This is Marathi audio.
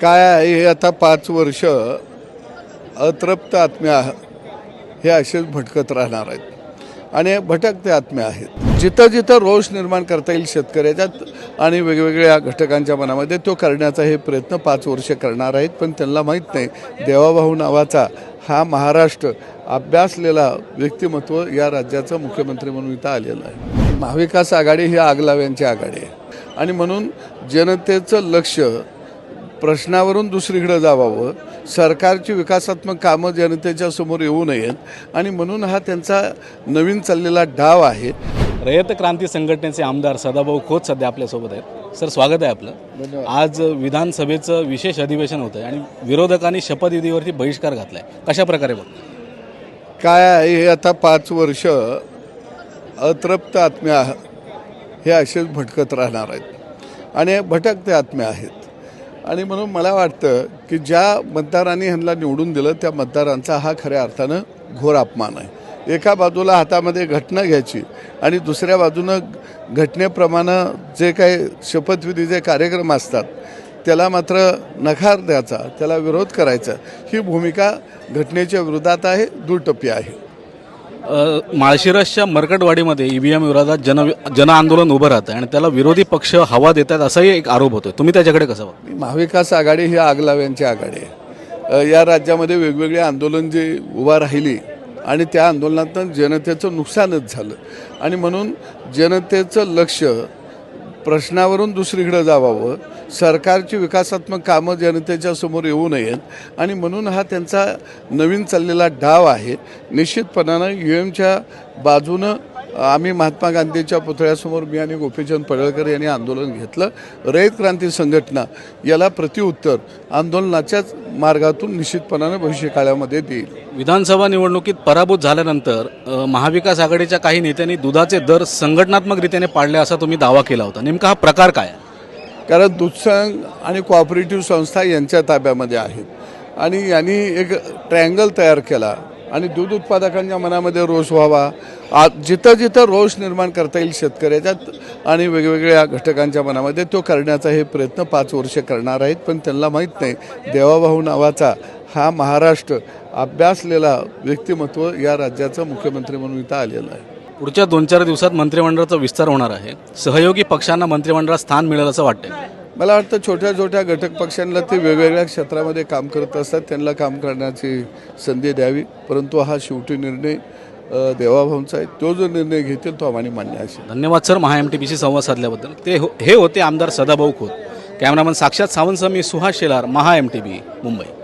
काय आहे हे आता पाच वर्ष अतृप्त आत्म्या हे असेच भटकत राहणार आहेत. आणि भटकते आत्म्या आहेत. जिथं जिथं रोष निर्माण करता येईल शेतकऱ्याच्यात आणि वेगवेगळ्या घटकांच्या मनामध्ये तो करण्याचा हे प्रयत्न पाच वर्ष करणार आहेत. पण त्यांना माहीत नाही देवाभाऊ नावाचा हा महाराष्ट्र अभ्यासलेला व्यक्तिमत्व या राज्याचं मुख्यमंत्री म्हणून इथं आलेलं आहे. महाविकास आघाडी ही आगलाव्यांची आघाडी आहे. आणि म्हणून जनतेचं लक्ष प्रश्नावरून दुसरीकडे जावावं. सरकारची विकासात्मक कामं जनतेच्या समोर येऊ नयेत. आणि म्हणून हा त्यांचा नवीन चाललेला डाव आहे. रयत क्रांती संघटनेचे आमदार सदाभाऊ खोत सध्या आपल्यासोबत आहेत. सर स्वागत आहे आपलं. आज विधानसभेचं विशेष अधिवेशन होतं आहे आणि विरोधकांनी शपथविधीवरती बहिष्कार घातलाय. कशा प्रकारे बघ? काय आहे हे आता पाच वर्ष अतृप्त आत्म्या हे असेच भटकत राहणार आहेत. आणि भटकते आत्म्या आहेत. आणि म्हणून मला वाटतं की ज्या मतदारांनी ह्यांना निवडून दिलं त्या मतदारांचा हा खऱ्या अर्थानं घोर अपमान आहे. एका बाजूला हातामध्ये घटना घ्यायची आणि दुसऱ्या बाजूनं घटनेप्रमाणे जे काही शपथविधीचे कार्यक्रम असतात त्याला मात्र नकार द्यायचा त्याला विरोध करायचा. ही भूमिका घटनेच्या विरोधात आहे दुटप्पी आहे. माळशिरसच्या मरकटवाडीमध्ये ईव्हीएम विरोधात जन जन आंदोलन उभं राहतं आणि त्याला विरोधी पक्ष हवा देतात असाही एक आरोप होतोय. तुम्ही त्याच्याकडे कसं बघता? महाविकास आघाडी ही आगलाव्यांची आघाडी आहे. या राज्यामध्ये वेगवेगळी आंदोलन जी उभा राहिली आणि त्या आंदोलनातून जनतेचं नुकसानच झालं. आणि म्हणून जनतेचं लक्ष प्रश्नावरून दुसरीकडे जावावं. सरकारची विकासात्मक कामं जनतेच्या समोर येऊ नयेत. आणि म्हणून हा त्यांचा नवीन चाललेला डाव आहे. निश्चितपणानं यू एमच्या बाजूनं आम्ही महात्मा गांधीच्या पुतळ्यासमोर मी आणि गोपीचंद पडळकर यांनी आंदोलन घेतलं. रयत क्रांती संघटना याला प्रत्युत्तर आंदोलनाच्याच मार्गातून निश्चितपणानं भविष्यकाळामध्ये देईल. विधानसभा निवडणुकीत पराभूत झाल्यानंतर महाविकास आघाडीच्या काही नेत्यांनी दुधाचे दर संघटनात्मकरीत्याने पाडले असा तुम्ही दावा केला होता. नेमका हा प्रकार काय? कारण दूधसंघ आणि कोऑपरेटिव्ह संस्था यांच्या ताब्यामध्ये आहेत. आणि यांनी एक ट्रायंगल तयार केला. आणि दूध उत्पादकांच्या मनामध्ये रोष व्हावा. आ जिथं जिथं रोष निर्माण करता येईल शेतकऱ्याच्यात आणि वेगवेगळ्या घटकांच्या मनामध्ये तो करण्याचा हे प्रयत्न पाच वर्ष करणार आहेत. पण त्यांना माहीत नाही देवाभाऊ नावाचा हा महाराष्ट्र अभ्यासलेला व्यक्तिमत्व या राज्याचं मुख्यमंत्री म्हणून इथं आलेलं आहे. पुढच्या दोन चार दिवसात मंत्रिमंडळाचा विस्तार होणार आहे. सहयोगी पक्षांना मंत्रिमंडळात स्थान मिळेल असं वाटतं मला वाटतं छोट्या छोट्या घटक पक्षांना ते वेगवेगळ्या क्षेत्रामध्ये काम करत असतात. त्यांना काम करण्याची संधी द्यावी. परंतु हा शेवटी निर्णय देवाभाऊंचा आहे. तो जो निर्णय घेतील तो आम्हाला मान्य असेल धन्यवाद सर. महा एम टी पीशी संवाद साधल्याबद्दल. ते हो हे होते आमदार सदाभाऊ खोत. कॅमेरामन साक्षात सावंतसह मी Suhas Shelar Maha M T B Mumbai.